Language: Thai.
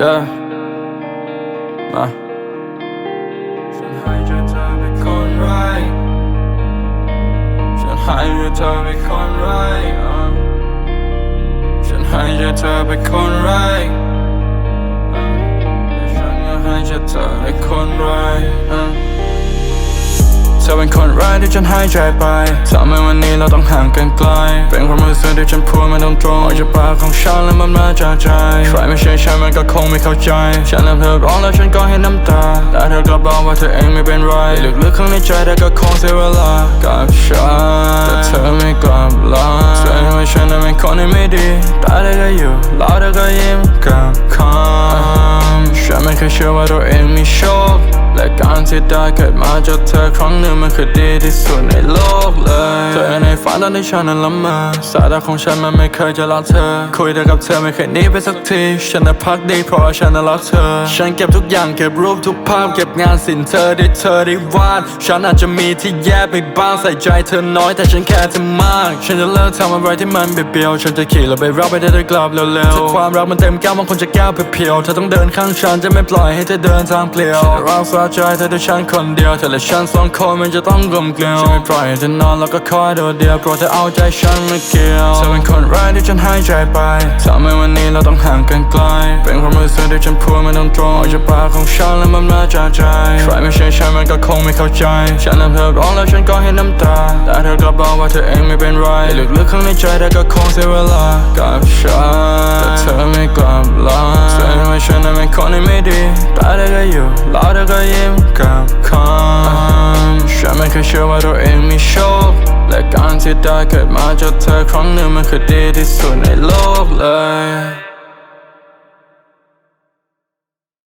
yeah มาฉันให้เธอเป็นคนร้ายฉันให้เธอเป็นคนร้ายฉันให้เธอเป็นคนร้ายฉันก็ให้เธอเป็นคนร้าย อะเป็นคนร้ายที่ฉันหายใจไปทำให้วันนี้เราต้องห่างกันไกล เป็นความรู้สึกที่ฉันพูดไม่ตรงตรงออกจากปากของฉันและมันมาจากใจ ใครไม่ใช่ฉันมันก็คงไม่เข้าใจ ฉันและเธอร้องแล้วฉันก็เห็นน้ำตา แต่เธอกลับบอกว่าเธอเองไม่เป็นไรลึกๆข้างในใจเธอก็คงเสียเวลากับฉันแต่เธอไม่กลับลาแสดงว่าฉันนั้นเป็นคนที่ไม่ดีแต่เธอก็อยู่แล้วเธอก็ยิ้มกับคำฉันไม่เคยเชื่อว่าตัวเองมีโชค และการที่ได้เกิดมาจากเธอครั้งหนึ่งมันคือดีที่สุดในโลกเลย เธอในฝันตอนที่ฉันนั้นละเมอสายตาของฉันมันไม่เคยจะละเธอ คุยแต่กับเธอไม่เคยหนีไปสักที ฉันน่ะพักดีเพราะว่าฉันน่ะรักเธอ ฉันเก็บทุกอย่างเก็บรูปทุกภาพเก็บงานสินเธอได้เธอได้วาด ฉันอาจจะมีที่แย่ไปบ้างใส่ใจเธอน้อยแต่ฉันแค่เธอมาก ฉันจะเลิกทำอะไรที่มันเบี้ยวๆฉันจะขี่รถไปรับไปได้แต่กลับเร็วๆถ้าความรักมันเต็มแก้วบางคนจะแก้วเพียวๆเธอต้องเดินข้างฉันจะไม่ปล่อยให้เธอเดินทางเปลี่ยวฉันรักษาใจเธอด้วยฉันคนเดียวเธอและฉันสองคนมันจะต้องกลมเกลียวฉันไม่ปล่อยให้เธอนอนแล้วก็คอยโดดเดียวโปรดเธอเอาใจฉันไม่เกี่ยวเธอเป็นคนแรกที่ฉันหายใจไปทำให้วันนี้เราต้องห่างกันไกล เป็นความรู้สึกที่ฉันพูดไม่ตรงตรงๆออกจากปากของฉันและมันมาจากใจใครไม่ใช่ฉันมันก็คงไม่เข้าใจ ฉันและเธอร้องแล้วฉันก็เห็นน้ำตา แต่เธอกลับบอกว่าเธอเองไม่เป็นไรลึกๆข้างในใจเธอก็คงเสียเวลากับฉันแต่เธอไม่กลับลาแสดงว่า ฉันนั้นเป็นคนที่ไม่ดีแต่เธอก็อยู่แล้วเธอก็ยิ้มกับคำฉันไม่เคยเชื่อว่าตัวเองมีโชค และการที่ได้เกิดมาเจอเธอครั้งหนึ่งมันคือดีที่สุดในโลกเลย